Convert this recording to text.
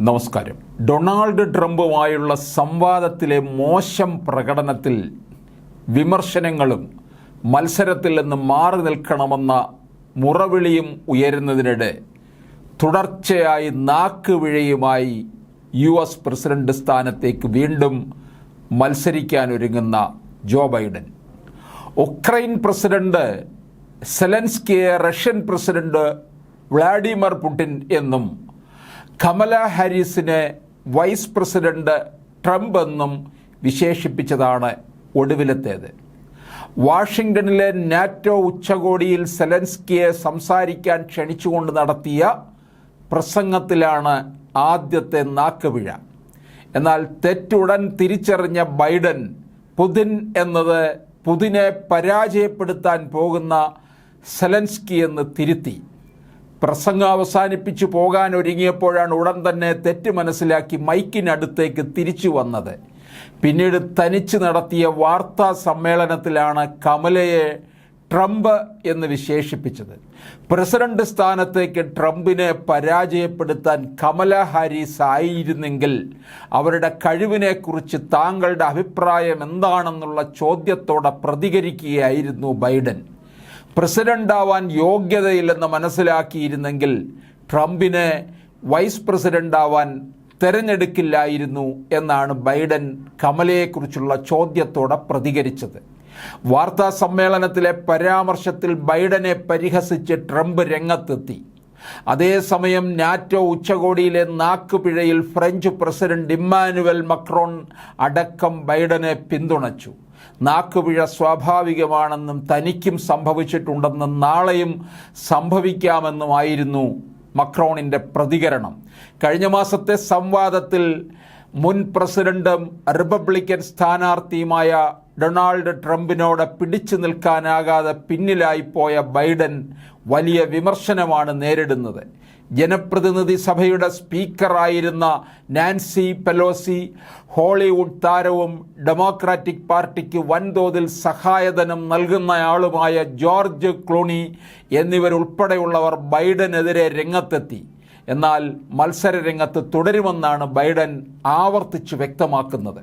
നമസ്കാരം. ഡൊണാൾഡ് ട്രംപുമായുള്ള സംവാദത്തിലെ മോശം പ്രകടനത്തിൽ വിമർശനങ്ങളും മത്സരത്തിൽ നിന്ന് മാറി നിൽക്കണമെന്ന മുറവിളിയും ഉയരുന്നതിനിടെ തുടർച്ചയായി നാക്കുവിഴയുമായി യു എസ് പ്രസിഡന്റ് സ്ഥാനത്തേക്ക് വീണ്ടും മത്സരിക്കാനൊരുങ്ങുന്ന ജോ ബൈഡൻ. ഉക്രൈൻ പ്രസിഡന്റ് സെലൻസ്കിയെ റഷ്യൻ പ്രസിഡന്റ് വ്ളാഡിമിർ പുടിൻ എന്നും കമല ഹാരിസിനെ വൈസ് പ്രസിഡന്റ് ട്രംപ് എന്നും വിശേഷിപ്പിച്ചതാണ് ഒടുവിലത്തേത്. വാഷിംഗ്ടണിലെ നാറ്റോ ഉച്ചകോടിയിൽ സെലൻസ്കിയെ സംസാരിക്കാൻ ക്ഷണിച്ചുകൊണ്ട് നടത്തിയ പ്രസംഗത്തിലാണ് ആദ്യത്തെ നാക്കുപിഴ. എന്നാൽ തെറ്റുടൻ തിരിച്ചറിഞ്ഞ ബൈഡൻ പുതിൻ എന്നത് പുതിനെ പരാജയപ്പെടുത്താൻ പോകുന്ന സെലൻസ്കി എന്ന് തിരുത്തി. പ്രസംഗം അവസാനിപ്പിച്ച് പോകാൻ ഒരുങ്ങിയപ്പോഴാണ് ഉടൻ തന്നെ തെറ്റ് മനസ്സിലാക്കി മൈക്കിനടുത്തേക്ക് തിരിച്ചു വന്നത്. പിന്നീട് തനിച്ച് നടത്തിയ വാർത്താ സമ്മേളനത്തിലാണ് കമലയെ ട്രംപ് എന്ന് വിശേഷിപ്പിച്ചത്. പ്രസിഡന്റ് സ്ഥാനത്തേക്ക് ട്രംപിനെ പരാജയപ്പെടുത്താൻ കമല ഹാരിസ് ആയിരുന്നെങ്കിൽ അവരുടെ കഴിവിനെക്കുറിച്ച് താങ്കളുടെ അഭിപ്രായം എന്താണെന്നുള്ള ചോദ്യത്തോടെ പ്രതികരിക്കുകയായിരുന്നു ബൈഡൻ. പ്രസിഡന്റാവാൻ യോഗ്യതയില്ലെന്ന് മനസ്സിലാക്കിയിരുന്നെങ്കിൽ ട്രംപിനെ വൈസ് പ്രസിഡന്റാവാൻ തിരഞ്ഞെടുക്കില്ലായിരുന്നു എന്നാണ് ബൈഡൻ കമലയെക്കുറിച്ചുള്ള ചോദ്യത്തോടെ പ്രതികരിച്ചത്. വാർത്താ സമ്മേളനത്തിലെ പരാമർശത്തിൽ ബൈഡനെ പരിഹസിച്ച് ട്രംപ് രംഗത്തെത്തി. അതേസമയം നാറ്റോ ഉച്ചകോടിയിലെ നാക്കുപിഴയിൽ ഫ്രഞ്ച് പ്രസിഡന്റ് ഇമ്മാനുവൽ മക്രോൺ അടക്കം ബൈഡനെ പിന്തുണച്ചു. നാക്കുപിഴ സ്വാഭാവികമാണെന്നും തനിക്കും സംഭവിച്ചിട്ടുണ്ടെന്നും നാളെയും സംഭവിക്കാമെന്നുമായിരുന്നു മക്രോണിന്റെ പ്രതികരണം. കഴിഞ്ഞ മാസത്തെ സംവാദത്തിൽ മുൻ പ്രസിഡന്റും റിപ്പബ്ലിക്കൻ സ്ഥാനാർത്ഥിയുമായ ഡൊണാൾഡ് ട്രംപിനോട് പിടിച്ചു നിൽക്കാനാകാതെ പിന്നിലായിപ്പോയ ബൈഡൻ വലിയ വിമർശനമാണ് നേരിടുന്നത്. ജനപ്രതിനിധി സഭയുടെ സ്പീക്കറായിരുന്ന നാൻസി പെലോസി ഹോളിവുഡ് താരവും ഡെമോക്രാറ്റിക് പാർട്ടിക്ക് വൻതോതിൽ സഹായധനം നൽകുന്നയാളുമായ ജോർജ് ക്ലൂണി എന്നിവരുൾപ്പെടെയുള്ളവർ ബൈഡനെതിരെ രംഗത്തെത്തി. എന്നാൽ മത്സര രംഗത്ത് തുടരുമെന്നാണ് ബൈഡൻ ആവർത്തിച്ചു വ്യക്തമാക്കുന്നത്.